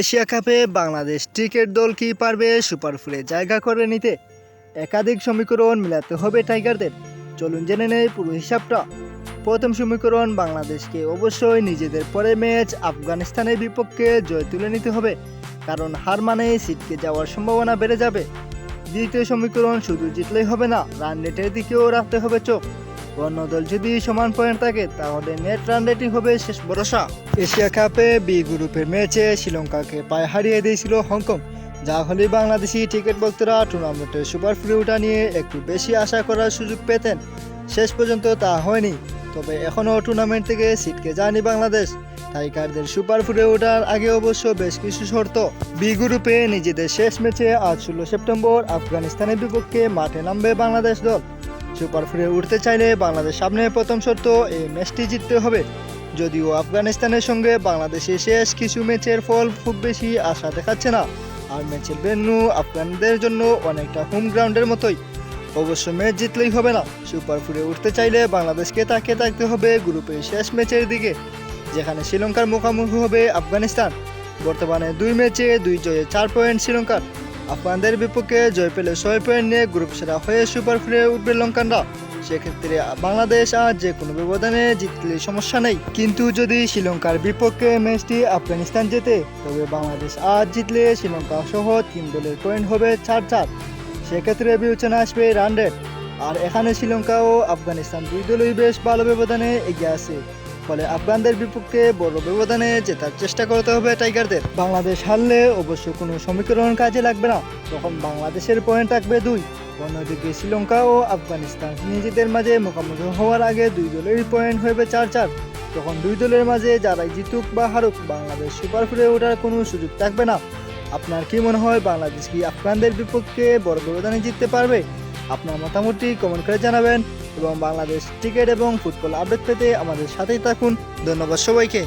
Asia কাপে Bangladesh cricket দল কি পারবে সুপার ফোরে জায়গা করে নিতে একাধিক সমীকরণ মেলাতে হবে টাইগারদের। চলুন জেনে নেই পুরো হিসাবটা। প্রথম সমীকরণ বাংলাদেশকে অবশ্যই নিজেদের পরে ম্যাচ আফগানিস্তানের বিপক্ষে জয় তুলে নিতে হবে, কারণ হার মানে সিটকে যাওয়ার সম্ভাবনা বেড়ে যাবে। দ্বিতীয় সমীকরণ শুধু জিতলেই হবে না রান রেটের দিকেও রাখতে হবে চোখ। অন্য দল যদি সমান পয়েন্ট থাকে, তাহলে নেট রান রেটিং হবে শেষ ভরসা। এশিয়া কাপে বি গ্রুপের ম্যাচে শ্রীলঙ্কাকে পায়ে হারিয়ে দিয়েছিল হংকং, যা হলে বাংলাদেশি টিকিট ভক্তরা টুর্নামেন্টের সুপার ফ্রি উঠা নিয়ে একটু বেশি আশা করার সুযোগ পেতেন। শেষ পর্যন্ত তা হয়নি, তবে এখনও টুর্নামেন্ট থেকে সিটকে যায়নি বাংলাদেশ। টাইগারদের সুপার ফোরে ওঠার আগে অবশ্য বেশ কিছু শর্ত। বি গ্রুপে নিজেদের শেষ ম্যাচে আজ ষোলো সেপ্টেম্বর আফগানিস্তানের বিপক্ষে মাঠে নামবে বাংলাদেশ দল। সুপার ফোরে উঠতে চাইলে বাংলাদেশ সামনে প্রথম শর্ত, এই ম্যাচটি জিততে হবে। যদিও আফগানিস্তানের সঙ্গে বাংলাদেশের শেষ কিছু ম্যাচের ফল খুব বেশি আশা দেখাচ্ছে না। আর ম্যাচের ভেন্যু আফগানদের জন্য অনেকটা হোম গ্রাউন্ডের মতোই। অবশ্য ম্যাচ জিতলেই হবে না। সুপার ফোরে উঠতে চাইলে বাংলাদেশকে তাকিয়ে থাকতে হবে গ্রুপের শেষ ম্যাচের দিকে, যেখানে শ্রীলঙ্কার মুখোমুখি হবে আফগানিস্তান। বর্তমানে দুই ম্যাচে দুই জয়ে চার পয়েন্ট শ্রীলঙ্কার। আফগানদের বিপক্ষে জয় পেলে ছয় পয়েন্ট নিয়ে গ্রুপ সেরা হয়ে সুপার ফোরে উঠবে লঙ্কানরা। সেক্ষেত্রে বাংলাদেশ আজ যে কোনো ব্যবধানে জিতলে সমস্যা নেই। কিন্তু যদি শ্রীলঙ্কার বিপক্ষে ম্যাচটি আফগানিস্তান জেতে, তবে বাংলাদেশ আজ জিতলে শ্রীলঙ্কা সহ তিন দলের পয়েন্ট হবে চার চার সেক্ষেত্রে বিবেচনা আসবে রান রেট। আর এখানে শ্রীলঙ্কা ও আফগানিস্তান দুই দলই বেশ ভালো ব্যবধানে এগিয়ে আছে। ফলে আফগানদের বিপক্ষে বড় ব্যবধানে জেতার চেষ্টা করতে হবে টাইগারদের। বাংলাদেশ হারলে অবশ্য কোনো সমীকরণ কাজে লাগবে না। তখন বাংলাদেশের পয়েন্ট থাকবে দুই। অন্যদিকে শ্রীলঙ্কা ও আফগানিস্তান নিজেদের মাঝে মুখোমুখি হওয়ার আগে দুই দলেরই পয়েন্ট হবে চার চার তখন দুই দলের মাঝে যারাই জিতুক বা হারুক, বাংলাদেশ সুপার ফোরে ওঠার কোনো সুযোগ থাকবে না। আপনার কি মনে হয়, বাংলাদেশ কি আফগানদের বিপক্ষে বড় ব্যবধানে জিততে পারবে? আপনার মতামতটি কমেন্ট করে জানাবেন। এবং বাংলাদেশ ক্রিকেট এবং ফুটবল আপডেট পেতে আমাদের সাথেই থাকুন। ধন্যবাদ সবাইকে।